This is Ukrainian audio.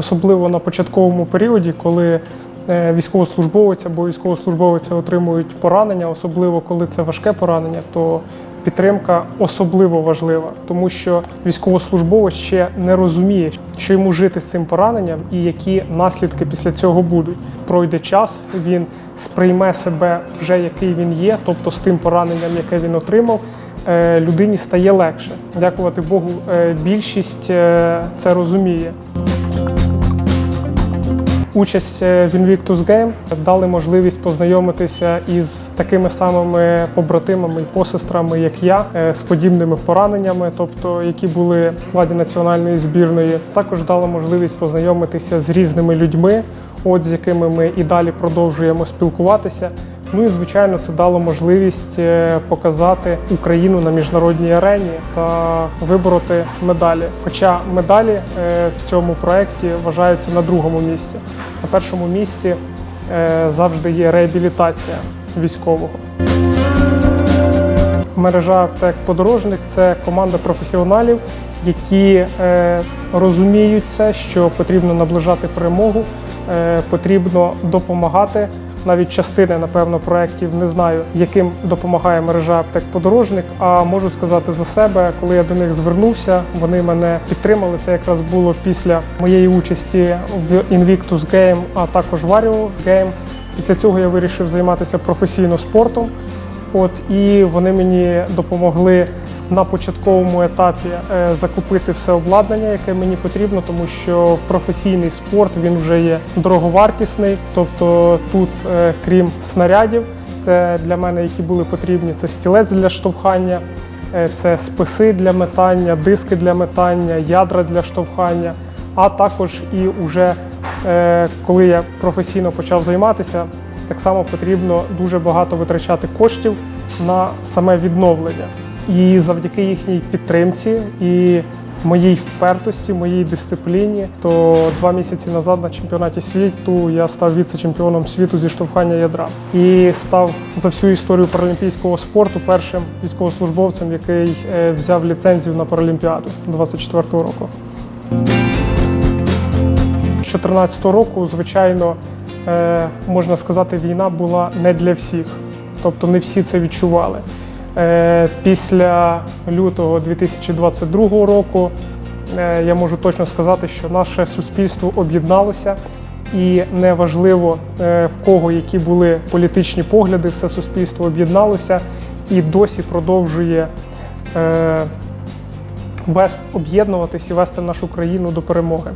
особливо на початковому періоді, коли е, військовослужбовець або військовослужбовиця отримують поранення, особливо коли це важке поранення, то підтримка особливо важлива, тому що військовослужбовець ще не розуміє, що йому жити з цим пораненням і які наслідки після цього будуть. Пройде час, він сприйме себе вже який він є, тобто з тим пораненням, яке він отримав. е, Людині стає легше. Дякувати Богу, е, більшість це розуміє. Участь е, в Invictus Game дали можливість познайомитися із такими самими побратимами і посестрами, як я, е, з подібними пораненнями, тобто які були в складі національної збірної. Також дали можливість познайомитися з різними людьми, от з якими ми і далі продовжуємо спілкуватися. Ну і звичайно, це дало можливість е, показати Україну на міжнародній арені та вибороти медалі. Хоча медалі е, в цьому проєкті вважаються на другому місці. На першому місці е, завжди є реабілітація військового. Мережа аптек подорожник це команда професіоналів, які розуміють це, що потрібно наближати перемогу, потрібно допомагати. Навіть частини, напевно, проєктів не знаю, яким допомагає мережа аптек подорожник. А можу сказати за себе, коли я до них звернувся, вони мене підтримали. Це якраз було після моєї участі в Invictus Game, а також Wario Game. Після цього я вирішив займатися професійно спортом. От і вони мені допомогли на початковому етапі е, закупити все обладнання, яке мені потрібно, тому що професійний спорт він вже є дороговартісний. Тобто тут, е, крім снарядів, це для мене, які були потрібні, це стілець для штовхання, е, це списи для метання, диски для метання, ядра для штовхання. А також і уже коли я професійно почав займатися, так само потрібно дуже багато витрачати коштів на саме відновлення. І завдяки їхній підтримці і моїй впертості, моїй дисципліні, то два місяці назад на чемпіонаті світу я став віце-чемпіоном світу зі штовхання ядра і став за всю історію паралімпійського спорту першим військовослужбовцем, який е, взяв ліцензію на паралімпіаду 24-го року. З 2014 року, звичайно, е, можна сказати, війна була не для всіх. Тобто не всі це відчували. Е, Після лютого 2022 року е, я можу точно сказати, що наше суспільство об'єдналося, і неважливо е, в кого які були політичні погляди, все суспільство об'єдналося і досі продовжує об'єднуватись і вести нашу країну до перемоги.